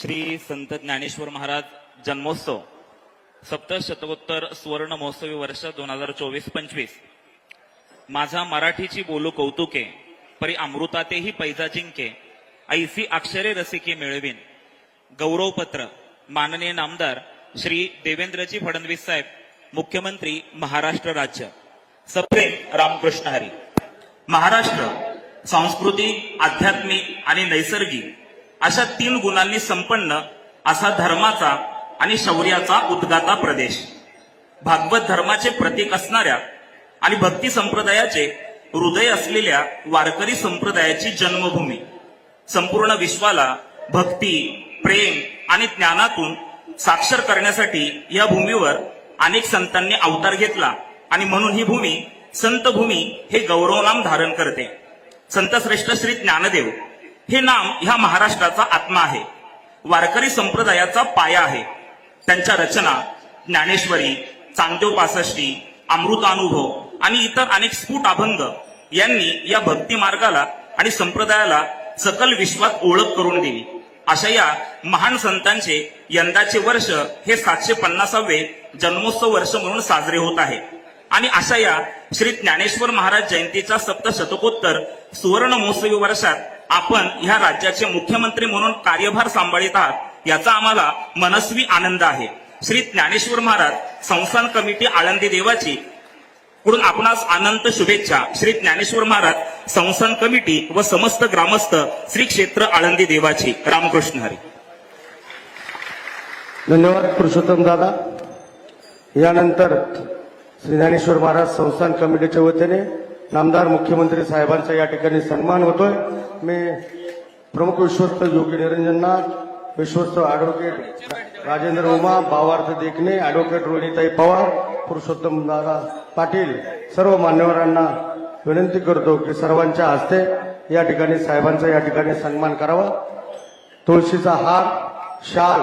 श्री संत ज्ञानेश्वर महाराज जन्मोत्सव सप्तशतकोत्तर सुवर्ण महोत्सवी वर्ष दोन हजार चोवीस पंचवीस. माझा मराठीची बोलू कौतुके परी अमृतातेही पैजा जिंके ऐसी अक्षरे रसिके मिळवीन. गौरवपत्र माननीय नामदार श्री देवेंद्रजी फडणवीस साहेब मुख्यमंत्री महाराष्ट्र राज्य. सप्रेम रामकृष्ण हरी. महाराष्ट्र सांस्कृतिक आध्यात्मिक आणि नैसर्गिक अशा तीन गुणांनी संपन्न असा धर्माचा आणि शौर्याचा उद्गाता प्रदेश. भागवत धर्माचे प्रतीक असणाऱ्या आणि भक्ती संप्रदायाचे हृदय असलेल्या वारकरी संप्रदायाची जन्मभूमी. संपूर्ण विश्वाला भक्ती प्रेम आणि ज्ञानातून साक्षर करण्यासाठी या भूमीवर अनेक संतांनी अवतार घेतला आणि म्हणून ही भूमी संत भूमी हे गौरवनाम धारण करते. संत श्रेष्ठ श्री ज्ञानदेव. हे नाम ह्या महाराष्ट्राचा आत्मा आहे. वारकरी संप्रदायाचा पाया आहे. त्यांच्या रचना ज्ञानेश्वरी चांगदेव पासष्टी अमृतानुभव आणि इतर अनेक स्फुट अभंग यांनी या भक्ती मार्गाला आणि संप्रदायाला सकल विश्वात ओळख करून दिली. अशा या महान संतांचे यंदाचे वर्ष हे सातशे पन्नासावे जन्मोत्सव वर्ष म्हणून साजरे होत आहे. आणि अशा या श्री ज्ञानेश्वर महाराज जयंतीच्या सप्तशतकोत्तर सुवर्ण महोत्सवी वर्षात आपण ह्या राज्याचे मुख्यमंत्री म्हणून कार्यभार सांभाळीत आहात याचा आम्हाला मनस्वी आनंद आहे. श्री ज्ञानेश्वर महाराज संस्थान कमिटी आळंदी देवाची कडून आपणास अनंत शुभेच्छा. श्री ज्ञानेश्वर महाराज संस्थान कमिटी व समस्त ग्रामस्थ श्री क्षेत्र आळंदी देवाची. रामकृष्ण हरी. धन्यवाद पुरुषोत्तम दादा. यानंतर श्री ज्ञानेश्वर महाराज संस्थान कमिटीच्या वतीने नामदार मुख्यमंत्री साहेबांचा या ठिकाणी सन्मान होतोय. मी प्रमुख विश्वस्त योगी निरंजननाथ विश्वस्त ऍडव्होकेट राजेंद्र उमा भावार्थ देखणे ऍडव्होकेट रोहिणीताई पवार पुरुषोत्तम दादा पाटील सर्व मान्यवरांना विनंती करतो की सर्वांच्या हस्ते या ठिकाणी साहेबांचा या ठिकाणी सन्मान करावा. तुळशीचा हार शाल